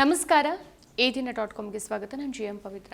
ನಮಸ್ಕಾರ. ಎ ದಿನ ಡಾಟ್ ಕಾಮ್ಗೆ ಸ್ವಾಗತ. ನಾನು G M Pavitra.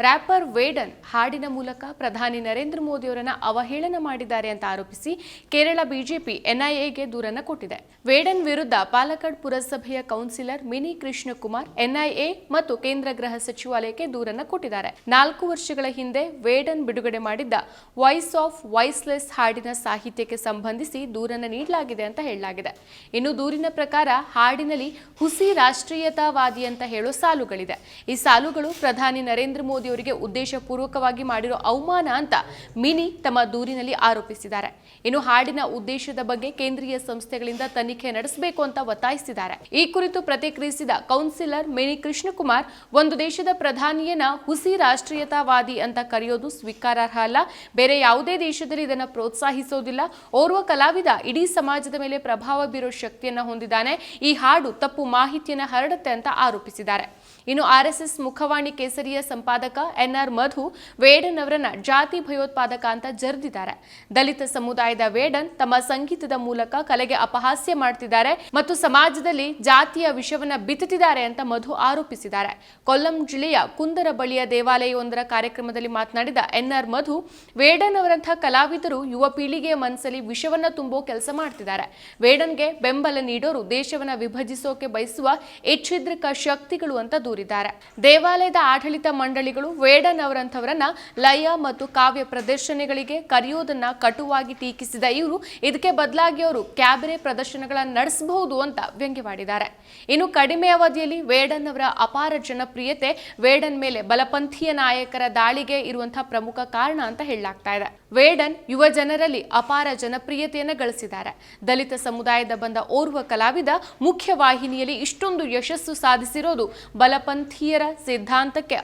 Rapper Vedan ಹಾಡಿನ ಮೂಲಕ ಪ್ರಧಾನಿ ನರೇಂದ್ರ ಮೋದಿಯವರನ್ನು ಅವಹೇಳನ ಮಾಡಿದ್ದಾರೆ ಅಂತ ಆರೋಪಿಸಿ ಕೇರಳ ಬಿಜೆಪಿ ಎನ್ಐಎಗೆ ದೂರನ್ನು ಕೊಟ್ಟಿದೆ. ವೇಡನ್ ವಿರುದ್ಧ ಪಾಲಕ್ಕಾಡ್ ಪುರಸಭೆಯ ಕೌನ್ಸಿಲರ್ ಮಿನಿ ಕೃಷ್ಣಕುಮಾರ್ ಎನ್ಐಎ ಮತ್ತು ಕೇಂದ್ರ ಗೃಹ ಸಚಿವಾಲಯಕ್ಕೆ ದೂರನ್ನು ಕೊಟ್ಟಿದ್ದಾರೆ. ನಾಲ್ಕು ವರ್ಷಗಳ ಹಿಂದೆ ವೇಡನ್ ಬಿಡುಗಡೆ ಮಾಡಿದ್ದ ವಾಯ್ಸ್ ಆಫ್ ವಾಯ್ಸ್ಲೆಸ್ ಹಾಡಿನ ಸಾಹಿತ್ಯಕ್ಕೆ ಸಂಬಂಧಿಸಿ ದೂರನ್ನು ನೀಡಲಾಗಿದೆ ಅಂತ ಹೇಳಲಾಗಿದೆ. ಇನ್ನು ದೂರಿನ ಪ್ರಕಾರ ಹಾಡಿನಲ್ಲಿ ಹುಸಿ ರಾಷ್ಟ್ರೀಯತಾವಾದಿ ಅಂತ ಹೇಳೋ ಸಾಲುಗಳಿದೆ. ಈ ಸಾಲುಗಳು ಪ್ರಧಾನಿ ನರೇಂದ್ರ ಮೋದಿ ಅವರಿಗೆ ಉದ್ದೇಶಪೂರ್ವಕವಾಗಿ ಮಾಡಿರೋ ಅವಮಾನ ಅಂತ ಮಿನಿ ತಮ್ಮ ದೂರಿನಲ್ಲಿ ಆರೋಪಿಸಿದ್ದಾರೆ. ಇನ್ನು ಹಾಡಿನ ಉದ್ದೇಶದ ಬಗ್ಗೆ ಕೇಂದ್ರೀಯ ಸಂಸ್ಥೆಗಳಿಂದ ತನಿಖೆ ನಡೆಸಬೇಕು ಅಂತ ಒತ್ತಾಯಿಸಿದ್ದಾರೆ. ಈ ಕುರಿತು ಪ್ರತಿಕ್ರಿಯಿಸಿದ ಕೌನ್ಸಿಲರ್ ಮಿನಿ ಕೃಷ್ಣಕುಮಾರ್, ಒಂದು ದೇಶದ ಪ್ರಧಾನಿಯನ್ನ ಹುಸಿ ರಾಷ್ಟ್ರೀಯತಾವಾದಿ ಅಂತ ಕರೆಯೋದು ಸ್ವೀಕಾರಾರ್ಹ ಅಲ್ಲ. ಬೇರೆ ಯಾವುದೇ ದೇಶದಲ್ಲಿ ಇದನ್ನು ಪ್ರೋತ್ಸಾಹಿಸೋದಿಲ್ಲ. ಓರ್ವ ಕಲಾವಿದ ಇಡೀ ಸಮಾಜದ ಮೇಲೆ ಪ್ರಭಾವ ಬೀರೋ ಶಕ್ತಿಯನ್ನ ಹೊಂದಿದ್ದಾನೆ. ಈ ಹಾಡು ತಪ್ಪು ಮಾಹಿತಿಯನ್ನ ಹರಡುತ್ತೆ ಅಂತ ಆರೋಪಿಸಿದ್ದಾರೆ. ಇನ್ನು ಆರ್ಎಸ್ಎಸ್ ಮುಖವಾಣಿ ಕೇಸರಿಯ ಸಂಪಾದಕ ಎನ್ಆರ್ ಮಧು, ವೇಡನ್ ಅವರನ್ನ ಜಾತಿ ಭಯೋತ್ಪಾದಕ ಅಂತ ಜರಿದಿದ್ದಾರೆ. ದಲಿತ ಸಮುದಾಯದ ವೇಡನ್ ತಮ್ಮ ಸಂಗೀತದ ಮೂಲಕ ಕಲೆಗೆ ಅಪಹಾಸ್ಯ ಮಾಡ್ತಿದ್ದಾರೆ ಮತ್ತು ಸಮಾಜದಲ್ಲಿ ಜಾತಿಯ ವಿಷವನ್ನ ಬಿತ್ತುತ್ತಿದ್ದಾರೆ ಅಂತ ಮಧು ಆರೋಪಿಸಿದ್ದಾರೆ. ಕೊಲ್ಲಂ ಜಿಲ್ಲೆಯ ಕುಂದರ ಬಳಿಯ ದೇವಾಲಯವೊಂದರ ಕಾರ್ಯಕ್ರಮದಲ್ಲಿ ಮಾತನಾಡಿದ ಎನ್ಆರ್ ಮಧು, ವೇಡನ್ ಅವರಂತಹ ಕಲಾವಿದರು ಯುವ ಪೀಳಿಗೆಯ ಮನಸ್ಸಲ್ಲಿ ವಿಷವನ್ನ ತುಂಬೋ ಕೆಲಸ ಮಾಡ್ತಿದ್ದಾರೆ. ವೇಡನ್ಗೆ ಬೆಂಬಲ ನೀಡೋರು ದೇಶವನ್ನ ವಿಭಜಿಸೋಕೆ ಬಯಸುವ ಇಚ್ಛಿದ್ರಿಕ ಶಕ್ತಿಗಳು ಅಂತ ದೂರಿದ್ದಾರೆ. ದೇವಾಲಯದ ಆಡಳಿತ ಮಂಡಳಿಗಳು ವೇಡನ್ ಅವರಂಥವರನ್ನ ಲಯ ಮತ್ತು ಕಾವ್ಯ ಪ್ರದರ್ಶನಗಳಿಗೆ ಕರೆಯೋದನ್ನ ಕಟುವಾಗಿ ಟೀಕಿಸಿದ ಇವರು, ಇದಕ್ಕೆ ಬದಲಾಗಿ ಅವರು ಕ್ಯಾಬರೆ ಪ್ರದರ್ಶನಗಳನ್ನ ನಡೆಸಬಹುದು ಅಂತ ವ್ಯಂಗ್ಯವಾಡಿದ್ದಾರೆ. ಇನ್ನು ಕಡಿಮೆ ಅವಧಿಯಲ್ಲಿ ವೇಡನ್ ಅವರ ಅಪಾರ ಜನಪ್ರಿಯತೆ, ವೇಡನ್ ಮೇಲೆ ಬಲಪಂಥೀಯ ನಾಯಕರ ದಾಳಿಗೆ ಇರುವಂತಹ ಪ್ರಮುಖ ಕಾರಣ ಅಂತ ಹೇಳಲಾಗ್ತಾ ಇದೆ. ವೇಡನ್ ಯುವ ಜನರಲ್ಲಿ ಅಪಾರ ಜನಪ್ರಿಯತೆಯನ್ನು ಗಳಿಸಿದ್ದಾರೆ. ದಲಿತ ಸಮುದಾಯದ ಬಂದ ಓರ್ವ ಕಲಾವಿದ ಮುಖ್ಯವಾಹಿನಿಯಲ್ಲಿ ಇಷ್ಟೊಂದು ಯಶಸ್ಸು ಸಾಧಿಸಿರೋದು ಬಲಪಂಥೀಯರ ಸಿದ್ಧಾಂತಕ್ಕೆ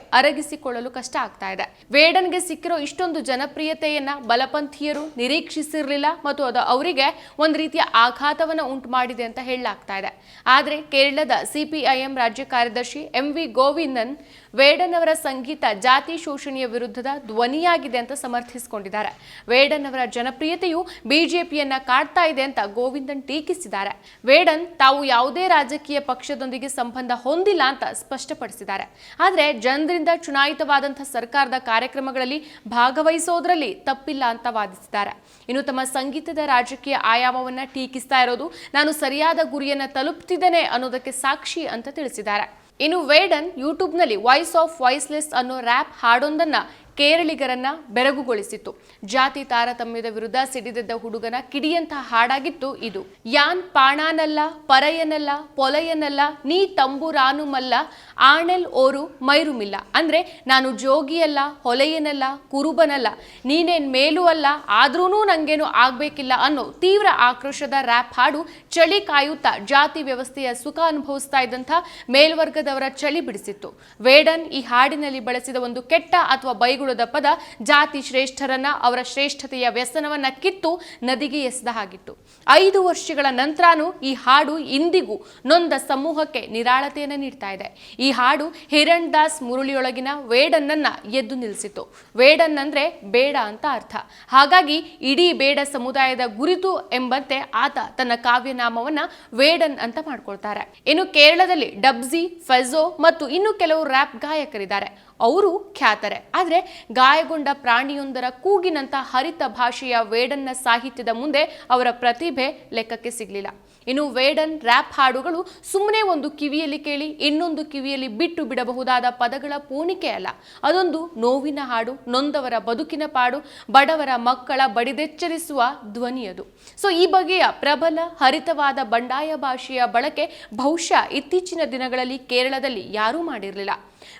ಅರಗಿಸಿಕೊಳ್ಳಲು ಕಷ್ಟ ಆಗ್ತಾ ಇದೆ. ವೇಡನ್ಗೆ ಸಿಕ್ಕಿರೋ ಇಷ್ಟೊಂದು ಜನಪ್ರಿಯತೆಯನ್ನ ಬಲಪಂಥೀಯರು ನಿರೀಕ್ಷಿಸಿರ್ಲಿಲ್ಲ ಮತ್ತು ಅದು ಅವರಿಗೆ ಒಂದು ರೀತಿಯ ಆಘಾತವನ್ನ ಉಂಟು ಮಾಡಿದೆ ಅಂತ ಹೇಳಲಾಗ್ತಾ ಇದೆ. ಆದರೆ ಕೇರಳದ ಸಿಪಿಐಎಂ ರಾಜ್ಯ ಕಾರ್ಯದರ್ಶಿ ಎಂ ವಿ ಗೋವಿಂದನ್ ವೇಡನ್ ಅವರ ಸಂಗೀತ ಜಾತಿ ಶೋಷಣೆಯ ವಿರುದ್ಧದ ಧ್ವನಿಯಾಗಿದೆ ಅಂತ ಸಮರ್ಥಿಸಿಕೊಂಡಿದ್ದಾರೆ. ವೇಡನ್ ಅವರ ಜನಪ್ರಿಯತೆಯು ಬಿಜೆಪಿಯನ್ನ ಕಾಡ್ತಾ ಇದೆ ಅಂತ ಗೋವಿಂದನ್ ಟೀಕಿಸಿದ್ದಾರೆ. ವೇಡನ್ ತಾವು ಯಾವುದೇ ರಾಜಕೀಯ ಪಕ್ಷದೊಂದಿಗೆ ಸಂಬಂಧ ಹೊಂದಿಲ್ಲ ಅಂತ ಸ್ಪಷ್ಟಪಡಿಸಿದ್ದಾರೆ. ಆದರೆ ಜನರಿಂದ ಚುನಾಯಿತವಾದಂತಹ ಸರ್ಕಾರದ ಕಾರ್ಯಕ್ರಮಗಳಲ್ಲಿ ಭಾಗವಹಿಸೋದ್ರಲ್ಲಿ ತಪ್ಪಿಲ್ಲ ಅಂತ ವಾದಿಸಿದ್ದಾರೆ. ಇನ್ನು ತಮ್ಮ ಸಂಗೀತದ ರಾಜಕೀಯ ಆಯಾಮವನ್ನ ಟೀಕಿಸ್ತಾ ಇರೋದು ನಾನು ಸರಿಯಾದ ಗುರಿಯನ್ನ ತಲುಪ್ತಿದ್ದೇನೆ ಅನ್ನೋದಕ್ಕೆ ಸಾಕ್ಷಿ ಅಂತ ತಿಳಿಸಿದ್ದಾರೆ. ಇನ್ನು ವೇಡನ್ ಯೂಟ್ಯೂಬ್ನಲ್ಲಿ ವಾಯ್ಸ್ ಆಫ್ ವಾಯ್ಸ್ಲೆಸ್ ಅನ್ನೋ ರ್ಯಾಪ್ ಹಾಡೊಂದನ್ನ ಕೇರಳಿಗರನ್ನ ಬೆರಗುಗೊಳಿಸಿತ್ತು. ಜಾತಿ ತಾರತಮ್ಯದ ವಿರುದ್ಧ ಸಿಡಿದೆದ್ದ ಹುಡುಗನ ಕಿಡಿಯಂತಹ ಹಾಡಾಗಿತ್ತು ಇದು. ಯಾನ್ ಪಾಣಾನಲ್ಲ, ಪರಯನಲ್ಲ, ಪೊಲಯನಲ್ಲ, ನೀ ತಂಬುರಾನುಮಲ್ಲ, ಆಣೆಲ್ ಓರು ಮೈರುಮಿಲ್ಲ. ಅಂದ್ರೆ ನಾನು ಜೋಗಿಯಲ್ಲ, ಹೊಲೆಯನಲ್ಲ, ಕುರುಬನಲ್ಲ. ನೀನೇನ್ ಮೇಲೂ ಅಲ್ಲ ಆದ್ರೂ ನಂಗೇನು ಆಗ್ಬೇಕಿಲ್ಲ ಅನ್ನೋ ತೀವ್ರ ಆಕ್ರೋಶದ ರ್ಯಾಪ್ ಹಾಡು ಚಳಿ ಕಾಯುತ್ತಾ ಜಾತಿ ವ್ಯವಸ್ಥೆಯ ಸುಖ ಅನುಭವಿಸ್ತಾ ಇದ್ದಂಥ ಮೇಲ್ವರ್ಗದವರ ಚಳಿ ಬಿಡಿಸಿತ್ತು. ವೇಡನ್ ಈ ಹಾಡಿನಲ್ಲಿ ಬಳಸಿದ ಒಂದು ಕೆಟ್ಟ ಅಥವಾ ಬೈಗುಳದ ಪದ ಜಾತಿ ಶ್ರೇಷ್ಠರನ್ನ ಅವರ ಶ್ರೇಷ್ಠತೆಯ ವ್ಯಸನವನ್ನ ಕಿತ್ತು ನದಿಗೆ ಎಸೆದ ಹಾಗಿತ್ತು. ಐದು ವರ್ಷಗಳ ನಂತರನೂ ಈ ಹಾಡು ಇಂದಿಗೂ ನೊಂದ ಸಮೂಹಕ್ಕೆ ನಿರಾಳತೆಯನ್ನು ನೀಡ್ತಾ ಇದೆ. ಈ ಹಾಡು ಹಿರಣ್ ದಾಸ್ ಮುರುಳಿಯೊಳಗಿನ ವೇಡನ್ನ ಎದ್ದು ನಿಲ್ಲಿಸಿತು ವೇಡನ್ ಅಂದ್ರೆ ಬೇಡ ಅಂತ ಅರ್ಥ. ಹಾಗಾಗಿ ಇಡೀ ಬೇಡ ಸಮುದಾಯದ ಗುರಿತು ಎಂಬಂತೆ ಆತ ತನ್ನ ಕಾವ್ಯನಾಮವನ್ನ ವೇಡನ್ ಅಂತ ಮಾಡ್ಕೊಳ್ತಾರೆ. ಇನ್ನು ಕೇರಳದಲ್ಲಿ ಡಬ್ಜಿ ಫೆಜೋ ಮತ್ತು ಇನ್ನು ಕೆಲವು ರ್ಯಾಪ್ ಗಾಯಕರಿದ್ದಾರೆ. ಅವರು ಖ್ಯಾತರೆ. ಆದರೆ ಗಾಯಗೊಂಡ ಪ್ರಾಣಿಯೊಂದರ ಕೂಗಿನಂತ ಹರಿತ ಭಾಷೆಯ ವೇಡನ್ನ ಸಾಹಿತ್ಯದ ಮುಂದೆ ಅವರ ಪ್ರತಿಭೆ ಲೆಕ್ಕಕ್ಕೆ ಸಿಗಲಿಲ್ಲ. ಇನ್ನು ವೇಡನ್ ರ್ಯಾಪ್ ಹಾಡುಗಳು ಸುಮ್ಮನೆ ಒಂದು ಕಿವಿಯಲ್ಲಿ ಕೇಳಿ ಇನ್ನೊಂದು ಕಿವಿಯಲ್ಲಿ ಬಿಟ್ಟು ಬಿಡಬಹುದಾದ ಪದಗಳ ಪೋಣಿಕೆ ಅಲ್ಲ. ಅದೊಂದು ನೋವಿನ ಹಾಡು, ನೊಂದವರ ಬದುಕಿನ ಪಾಡು, ಬಡವರ ಮಕ್ಕಳ ಬಡಿದೆಚ್ಚರಿಸುವ ಧ್ವನಿಯದು. ಸೊ ಈ ಬಗೆಯ ಪ್ರಬಲ, ಹರಿತವಾದ ಬಂಡಾಯ ಭಾಷೆಯ ಬಳಕೆ ಬಹುಶಃ ಇತ್ತೀಚಿನ ದಿನಗಳಲ್ಲಿ ಕೇರಳದಲ್ಲಿ ಯಾರೂ ಮಾಡಿರಲಿಲ್ಲ.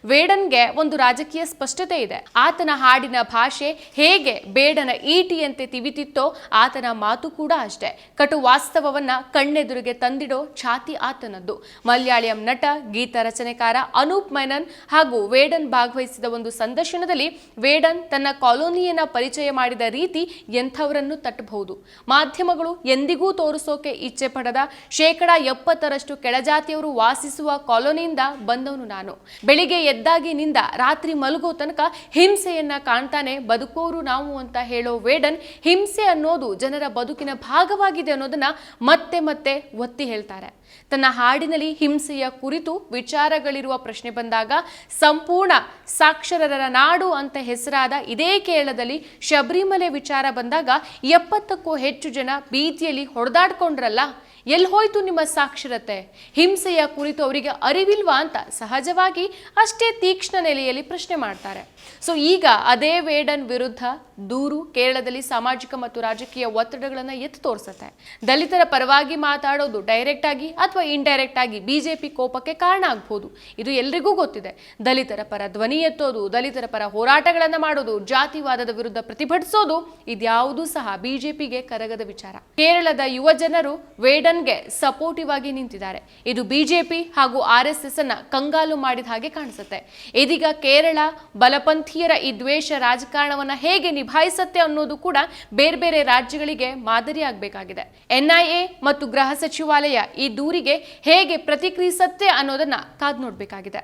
ವೇಡನ್ಗೆ ಒಂದು ರಾಜಕೀಯ ಸ್ಪಷ್ಟತೆ ಇದೆ. ಆತನ ಹಾಡಿನ ಭಾಷೆ ಹೇಗೆ ಬೇಡನ ಈಟಿಯಂತೆ ತಿವಿತಿತ್ತೋ ಆತನ ಮಾತು ಕೂಡ ಅಷ್ಟೇ. ಕಟು ವಾಸ್ತವವನ್ನ ಕಣ್ಣೆದುರಿಗೆ ತಂದಿಡೋ ಛಾತಿ ಆತನದ್ದು. ಮಲಯಾಳಿಯಂ ನಟ, ಗೀತ ರಚನೆಕಾರ ಅನೂಪ್ ಮೆನನ್ ಹಾಗೂ ವೇಡನ್ ಭಾಗವಹಿಸಿದ ಒಂದು ಸಂದರ್ಶನದಲ್ಲಿ ವೇಡನ್ ತನ್ನ ಕಾಲೋನಿಯನ್ನ ಪರಿಚಯ ಮಾಡಿದ ರೀತಿ ಎಂಥವರನ್ನು ತಟ್ಟಬಹುದು. ಮಾಧ್ಯಮಗಳು ಎಂದಿಗೂ ತೋರಿಸೋಕೆ ಇಚ್ಛೆ ಪಡದ ಶೇಕಡ ಎಪ್ಪತ್ತರಷ್ಟು ಕೆಳಜಾತಿಯವರು ವಾಸಿಸುವ ಕಾಲೋನಿಯಿಂದ ಬಂದವನು ನಾನು. ಬೆಳಿಗ್ಗೆ ಎದ್ದಾಗಿನಿಂದ ರಾತ್ರಿ ಮಲಗೋ ತನಕ ಹಿಂಸೆಯನ್ನ ಕಾಣ್ತಾನೆ ಬದುಕೋರು ನಾವು ಅಂತ ಹೇಳೋ ವೇಡನ್ ಹಿಂಸೆ ಅನ್ನೋದು ಜನರ ಬದುಕಿನ ಭಾಗವಾಗಿದೆ ಅನ್ನೋದನ್ನ ಮತ್ತೆ ಮತ್ತೆ ಒತ್ತಿ ಹೇಳ್ತಾರೆ. ತನ್ನ ಹಾಡಿನಲ್ಲಿ ಹಿಂಸೆಯ ಕುರಿತು ವಿಚಾರಗಳಿರುವ ಪ್ರಶ್ನೆ ಬಂದಾಗ ಸಂಪೂರ್ಣ ಸಾಕ್ಷರರ ನಾಡು ಅಂತ ಹೆಸರಾದ ಇದೇ ಕೇರಳದಲ್ಲಿ ಶಬರಿಮಲೆ ವಿಚಾರ ಬಂದಾಗ ಎಪ್ಪತ್ತಕ್ಕೂ ಹೆಚ್ಚು ಜನ ಬೀದಿಯಲ್ಲಿ ಹೊಡೆದಾಡ್ಕೊಂಡ್ರಲ್ಲ ಎಲ್ಲಿ ಹೋಯ್ತು ನಿಮ್ಮ ಸಾಕ್ಷರತೆ? ಹಿಂಸೆಯ ಕುರಿತು ಅವರಿಗೆ ಅರಿವಿಲ್ವಾ ಅಂತ ಸಹಜವಾಗಿ ಅಷ್ಟೇ ತೀಕ್ಷ್ಣ ನೆಲೆಯಲ್ಲಿ ಪ್ರಶ್ನೆ ಮಾಡ್ತಾರೆ. ಸೊ ಈಗ ಅದೇ ವೇಡನ್ ವಿರುದ್ಧ ದೂರು ಕೇರಳದಲ್ಲಿ ಸಾಮಾಜಿಕ ಮತ್ತು ರಾಜಕೀಯ ಒತ್ತಡಗಳನ್ನು ಎತ್ತು ತೋರಿಸುತ್ತೆ. ದಲಿತರ ಪರವಾಗಿ ಮಾತಾಡೋದು ಡೈರೆಕ್ಟ್ ಆಗಿ ಅಥವಾ ಇಂಡೈರೆಕ್ಟ್ ಆಗಿ ಬಿಜೆಪಿ ಕೋಪಕ್ಕೆ ಕಾರಣ ಆಗ್ಬೋದು. ಇದು ಎಲ್ರಿಗೂ ಗೊತ್ತಿದೆ. ದಲಿತರ ಪರ ಧ್ವನಿ ಎತ್ತೋದು, ದಲಿತರ ಪರ ಹೋರಾಟಗಳನ್ನು ಮಾಡೋದು, ಜಾತಿವಾದದ ವಿರುದ್ಧ ಪ್ರತಿಭಟಿಸೋದು ಇದ್ಯಾವುದೂ ಸಹ ಬಿಜೆಪಿಗೆ ಕರಗದ ವಿಚಾರ. ಕೇರಳದ ಯುವ ಜನರು ವೇಡನ್ಗೆ ಸಪೋರ್ಟಿವ್ ಆಗಿ ನಿಂತಿದ್ದಾರೆ. ಇದು ಬಿಜೆಪಿ ಹಾಗೂ ಆರ್ ಎಸ್ ಎಸ್ ಅನ್ನ ಕಂಗಾಲು ಮಾಡಿದ ಹಾಗೆ ಕಾಣಿಸುತ್ತೆ. ಇದೀಗ ಕೇರಳ ಬಲಪಂಥೀಯರ ಈ ದ್ವೇಷ ರಾಜಕಾರಣವನ್ನ ಹೇಗೆ ನಿಭಾಯಿಸುತ್ತೆ ಅನ್ನೋದು ಕೂಡ ಬೇರೆ ಬೇರೆ ರಾಜ್ಯಗಳಿಗೆ ಮಾದರಿಯಾಗಬೇಕಾಗಿದೆ ಎನ್ಐಎ ಮತ್ತು ಗೃಹ ಸಚಿವಾಲಯ ಈ ದೂರಿಗೆ ಹೇಗೆ ಪ್ರತಿಕ್ರಿಯಿಸುತ್ತೆ ಅನ್ನೋದನ್ನ ಕಾದ್ ನೋಡ್ಬೇಕಾಗಿದೆ